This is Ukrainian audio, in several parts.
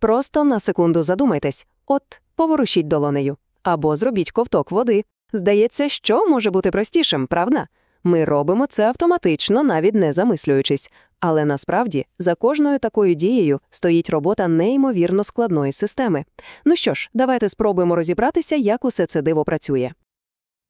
Просто на секунду задумайтесь, от поворушіть долонею або зробіть ковток води. Здається, що може бути простішим, правда? Ми робимо це автоматично, навіть не замислюючись. Але насправді за кожною такою дією стоїть робота неймовірно складної системи. Ну що ж, давайте спробуємо розібратися, як усе це диво працює.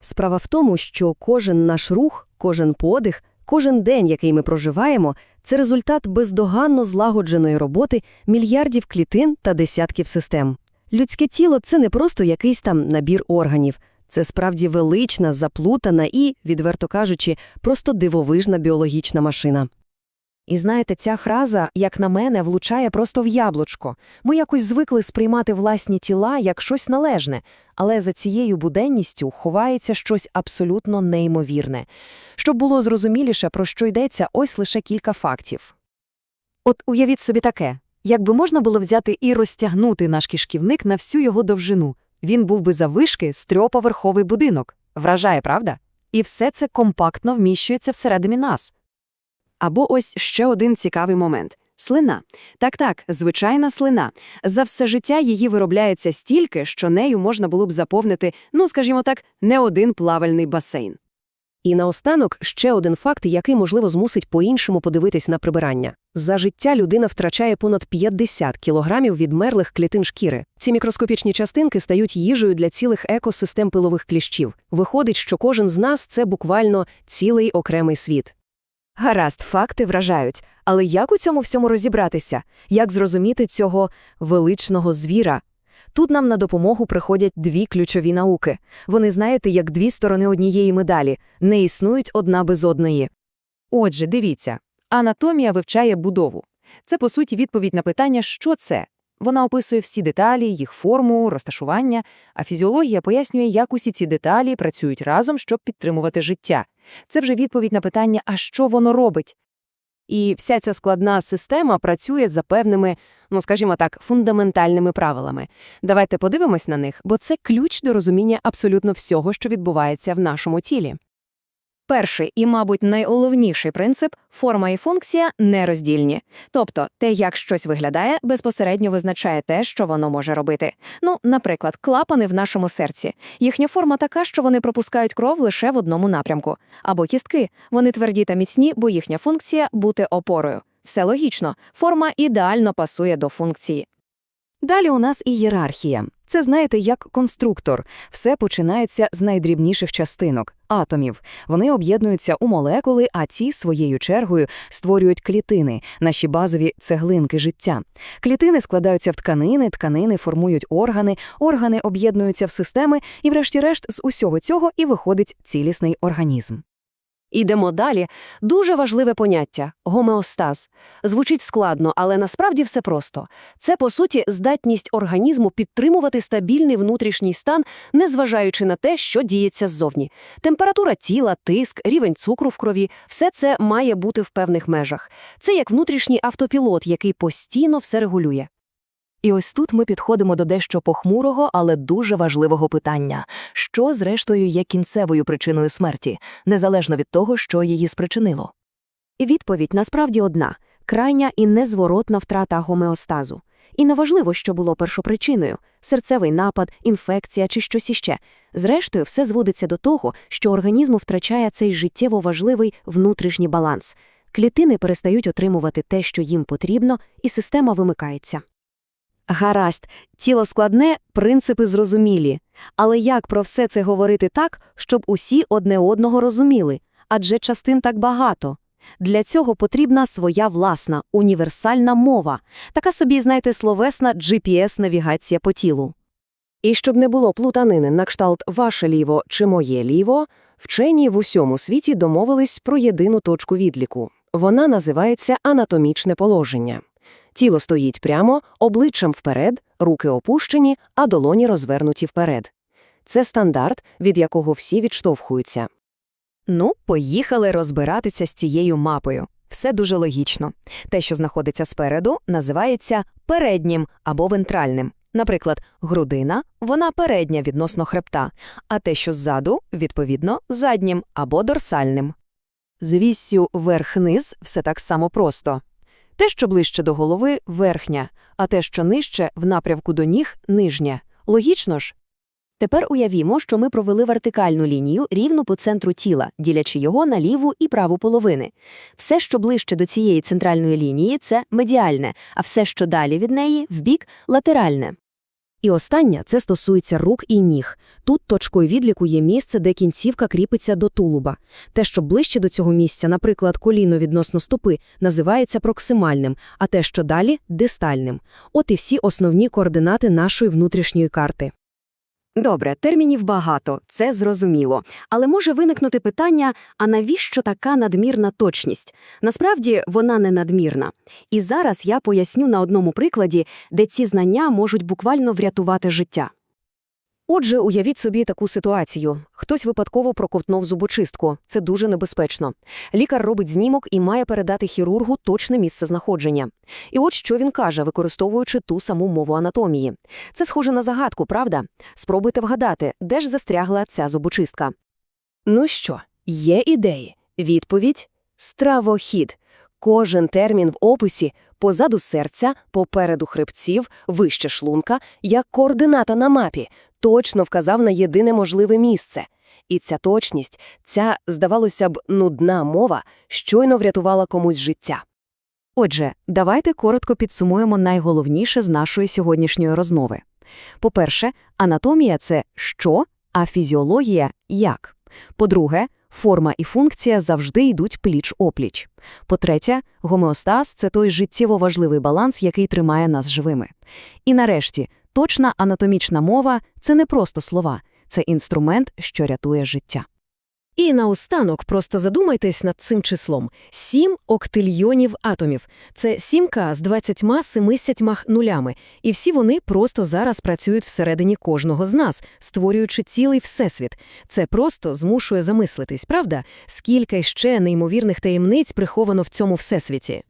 Справа в тому, що кожен наш рух, кожен подих, кожен день, який ми проживаємо, це результат бездоганно злагодженої роботи мільярдів клітин та десятків систем. Людське тіло це не просто якийсь там набір органів, це справді велична, заплутана і, відверто кажучи, просто дивовижна біологічна машина. І знаєте, ця фраза, як на мене, влучає просто в яблучко. Ми якось звикли сприймати власні тіла як щось належне, але за цією буденністю ховається щось абсолютно неймовірне. Щоб було зрозуміліше, про що йдеться, ось лише кілька фактів. От уявіть собі таке, якби можна було взяти і розтягнути наш кишківник на всю його довжину, він був би завишки з трьоповерховий будинок. Вражає, правда? І все це компактно вміщується всередині нас. Або ось ще один цікавий момент. Слина. Так-так, звичайна слина. За все життя її виробляється стільки, що нею можна було б заповнити, ну, скажімо так, не один плавальний басейн. І наостанок ще один факт, який, можливо, змусить по-іншому подивитись на прибирання. За життя людина втрачає понад 50 кілограмів відмерлих клітин шкіри. Ці мікроскопічні частинки стають їжею для цілих екосистем пилових кліщів. Виходить, що кожен з нас це буквально цілий окремий світ. Гаразд, факти вражають. Але як у цьому всьому розібратися? Як зрозуміти цього величного звіра? Тут нам на допомогу приходять дві ключові науки. Вони, знаєте, як дві сторони однієї медалі, не існують одна без одної. Отже, дивіться, анатомія вивчає будову. Це, по суті, відповідь на питання, що це. Вона описує всі деталі, їх форму, розташування, а фізіологія пояснює, як усі ці деталі працюють разом, щоб підтримувати життя. Це вже відповідь на питання, а що воно робить? І вся ця складна система працює за певними, ну скажімо так, фундаментальними правилами. Давайте подивимось на них, бо це ключ до розуміння абсолютно всього, що відбувається в нашому тілі. Перший і, мабуть, найголовніший принцип форма і функція нероздільні. Тобто те, як щось виглядає, безпосередньо визначає те, що воно може робити. Ну, наприклад, клапани в нашому серці. Їхня форма така, що вони пропускають кров лише в одному напрямку. Або кістки. Вони тверді та міцні, бо їхня функція бути опорою. Все логічно, форма ідеально пасує до функції. Далі у нас ієрархія. Це, знаєте, як конструктор. Все починається з найдрібніших частинок атомів. Вони об'єднуються у молекули, а ці, своєю чергою, створюють клітини, наші базові цеглинки життя. Клітини складаються в тканини, тканини формують органи, органи об'єднуються в системи, і, врешті-решт, з усього цього і виходить цілісний організм. Ідемо далі. Дуже важливе поняття гомеостаз. Звучить складно, але насправді все просто. Це, по суті, здатність організму підтримувати стабільний внутрішній стан, незважаючи на те, що діється ззовні. Температура тіла, тиск, рівень цукру в крові все це має бути в певних межах. Це як внутрішній автопілот, який постійно все регулює. І ось тут ми підходимо до дещо похмурого, але дуже важливого питання що, зрештою, є кінцевою причиною смерті, незалежно від того, що її спричинило. Відповідь насправді одна крайня і незворотна втрата гомеостазу. І неважливо, що було першопричиною серцевий напад, інфекція чи щось іще. Зрештою, все зводиться до того, що організм втрачає цей життєво важливий внутрішній баланс. Клітини перестають отримувати те, що їм потрібно, і система вимикається. Гаразд, тіло складне, принципи зрозумілі. Але як про все це говорити так, щоб усі одне одного розуміли? Адже частин так багато. Для цього потрібна своя власна, універсальна мова, така собі, знаєте, словесна GPS-навігація по тілу. І щоб не було плутанини на кшталт ваше ліво чи моє ліво, вчені в усьому світі домовились про єдину точку відліку. Вона називається анатомічне положення. Тіло стоїть прямо, обличчям вперед, руки опущені, а долоні розвернуті вперед. Це стандарт, від якого всі відштовхуються. Ну, поїхали розбиратися з цією мапою. Все дуже логічно. Те, що знаходиться спереду, називається переднім або вентральним. Наприклад, грудина вона передня відносно хребта, а те, що ззаду, відповідно, заднім або дорсальним. З віссю верх-низ все так само просто. Те, що ближче до голови – верхня, а те, що нижче – в напрямку до ніг – нижня. Логічно ж? Тепер уявімо, що ми провели вертикальну лінію рівно по центру тіла, ділячи його на ліву і праву половини. Все, що ближче до цієї центральної лінії, це медіальне, а все, що далі від неї, вбік – латеральне. І останнє – це стосується рук і ніг. Тут точкою відліку є місце, де кінцівка кріпиться до тулуба. Те, що ближче до цього місця, наприклад, коліно відносно стопи, називається проксимальним, а те, що далі – дистальним. От і всі основні координати нашої внутрішньої карти. Добре, термінів багато, це зрозуміло. Але може виникнути питання, а навіщо така надмірна точність? Насправді, вона не надмірна. І зараз я поясню на одному прикладі, де ці знання можуть буквально врятувати життя. Отже, уявіть собі таку ситуацію. Хтось випадково проковтнув зубочистку. Це дуже небезпечно. Лікар робить знімок і має передати хірургу точне місце знаходження. І от що він каже, використовуючи ту саму мову анатомії. Це схоже на загадку, правда? Спробуйте вгадати, де ж застрягла ця зубочистка. Ну що, є ідеї? Відповідь – стравохід. Кожен термін в описі позаду серця, попереду хребців, вище шлунка, як координата на мапі, точно вказав на єдине можливе місце. І ця точність, ця, здавалося б, нудна мова щойно врятувала комусь життя. Отже, давайте коротко підсумуємо найголовніше з нашої сьогоднішньої розмови. По-перше, анатомія – це що, а фізіологія – як. По-друге, форма і функція завжди йдуть пліч-опліч. По-третє, гомеостаз – це той життєво важливий баланс, який тримає нас живими. І нарешті, точна анатомічна мова – це не просто слова, це інструмент, що рятує життя. І наостанок просто задумайтесь над цим числом. 7 октильйонів атомів. Це сімка з 27 нулями. І всі вони просто зараз працюють всередині кожного з нас, створюючи цілий всесвіт. Це просто змушує замислитись, правда? Скільки ще неймовірних таємниць приховано в цьому всесвіті.